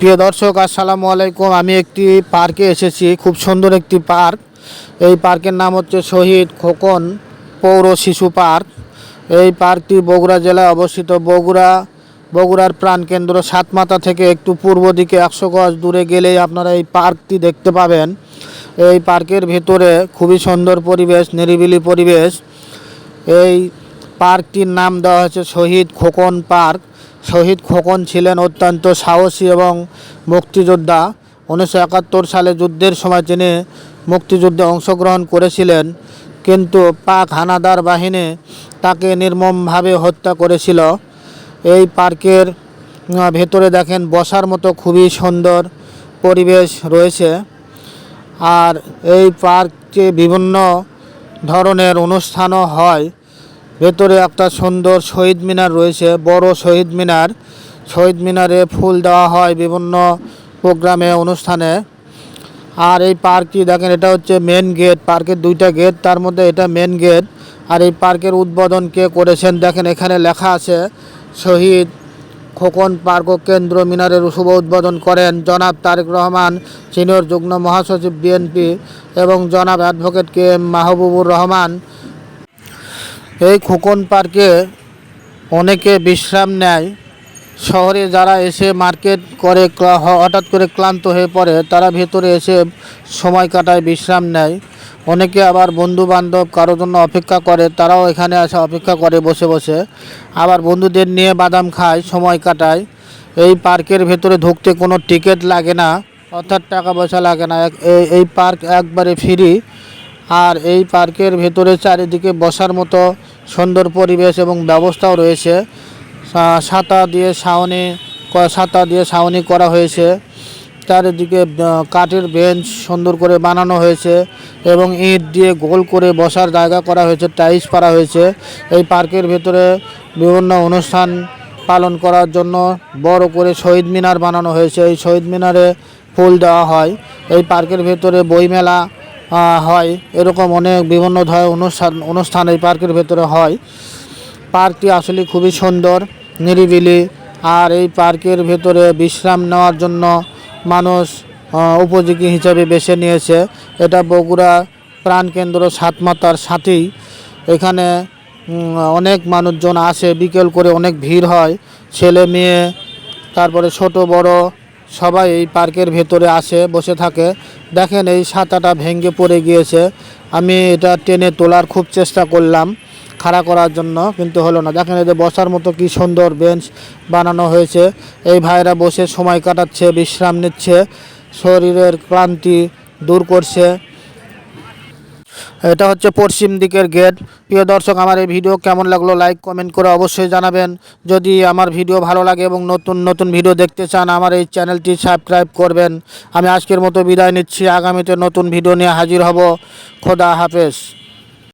প্রিয় দর্শক, আসসালামু আলাইকুম। আমি একটি পার্কে এসেছি, খুব সুন্দর একটি পার্ক। এই পার্কের নাম হচ্ছে শহীদ খোকন পৌর শিশু পার্ক। এই পার্কটি বগুড়া জেলায় অবস্থিত। বগুড়া, বগুড়ার প্রাণকেন্দ্র সাতমাথা থেকে একটু পূর্ব দিকে একশো গজ দূরে গেলেই আপনারা এই পার্কটি দেখতে পাবেন। এই পার্কের ভেতরে খুবই সুন্দর পরিবেশ, নিরিবিলি পরিবেশ। এই পার্কটির নাম দেওয়া হয়েছে শহীদ খোকন পার্ক। শহীদ খোকন ছিলেন অত্যন্ত সাহসী এবং মুক্তিযোদ্ধা। উনিশশো একাত্তর সালে যুদ্ধের সময় তিনি মুক্তিযুদ্ধে অংশগ্রহণ করেছিলেন, কিন্তু পাক হানাদার বাহিনী তাকে নির্মমভাবে হত্যা করেছিল। এই পার্কের ভেতরে দেখেন বসার মতো খুবই সুন্দর পরিবেশ রয়েছে। আর এই পার্কে বিভিন্ন ধরনের অনুষ্ঠানও হয়। ভেতরে একটা সুন্দর শহীদ মিনার রয়েছে, বড় শহীদ মিনার। শহীদ মিনারে ফুল দেওয়া হয় বিভিন্ন প্রোগ্রামে, অনুষ্ঠানে। আর এই পার্কটি দেখেন, এটা হচ্ছে মেন গেট পার্কের দুইটা গেট তার মধ্যে এটা মেন গেট আর এই পার্কের উদ্বোধন কে করেছেন? দেখেন, এখানে লেখা আছে, শহীদ খোকন পার্ক কেন্দ্র মিনারের শুভ উদ্বোধন করেন জনাব তারেক রহমান, সিনিয়র যুগ্ম মহাসচিব বিএনপি এবং জনাব advocate K M Mahbubur Rahman. এই খোকন পার্কে অনেকে বিশ্রাম নেয়। শহরে যারা এসে মার্কেট করে হঠাৎ করে ক্লান্ত হয়ে পড়ে, তারা ভেতরে এসে সময় কাটায়, বিশ্রাম নেয়। অনেকে আবার বন্ধু বান্ধব কারোর জন্য অপেক্ষা করে, তারাও এখানে আসে অপেক্ষা করে বসে বসে। আবার বন্ধুদের নিয়ে বাদাম খায়, সময় কাটায়। এই পার্কের ভেতরে ঢুকতে কোনো টিকিট লাগে না, অর্থাৎ টাকা পয়সা লাগে না। এই পার্ক একবারে ফ্রি। আর এই পার্কের ভেতরে চারিদিকে বসার মতো সুন্দর পরিবেশ এবং ব্যবস্থাও রয়েছে। সা- ছাতা দিয়ে ছাউনি ছাতা দিয়ে ছাউনি করা হয়েছে। চারিদিকে কাঠের বেঞ্চ সুন্দর করে বানানো হয়েছে এবং ইট দিয়ে গোল করে বসার জায়গা করা হয়েছে, টাইলস করা হয়েছে। এই পার্কের ভেতরে বিভিন্ন অনুষ্ঠান পালন করার জন্য বড় করে শহীদ মিনার বানানো হয়েছে। এই শহীদ মিনারে ফুল দেওয়া হয়। এই পার্কের ভেতরে বইমেলা হয়। এরকম অনেক বিভিন্ন ধরনের অনুষ্ঠান অনুষ্ঠান এই পার্কের ভেতরে হয়। পার্কটি আসলে খুবই সুন্দর, নিরিবিলি, আর এই পার্কের ভেতরে বিশ্রাম নেওয়ার জন্য মানুষ উপযোগী হিসাবে বেছে নিয়েছে। এটা বগুড়া প্রাণকেন্দ্র সাতমাতার সাথেই। এখানে অনেক মানুষজন আসে, বিকেল করে অনেক ভিড় হয়। ছেলে মেয়ে, তারপরে ছোট, বড় সবাই এই পার্কের ভেতরে আসে, বসে থাকে। দেখেন এই সাতাটা ভেঙে পড়ে গিয়েছে। আমি এটা টেনে তোলার খুব চেষ্টা করলাম, খাড়া করার জন্য, কিন্তু হলো না। দেখেন এদের বসার মতো কি সুন্দর বেঞ্চ বানানো হয়েছে। এই ভাইরা বসে সময় কাটাচ্ছে, বিশ্রাম নিচ্ছে, শরীরের ক্লান্তি দূর করছে। এটা হচ্ছে পশ্চিম দিকের গেট প্রিয় দর্শক, আমার এই ভিডিও কেমন লাগল লাইক কমেন্ট করে অবশ্যই জানাবেন। যদি আমার ভিডিও ভালো লাগে এবং নতুন নতুন ভিডিও দেখতে চান, আমার এই চ্যানেলটি সাবস্ক্রাইব করবেন। আমি আজকের মতো বিদায় নিচ্ছি। আগামীতে নতুন ভিডিও নিয়ে হাজির হব। খোদা হাফেজ।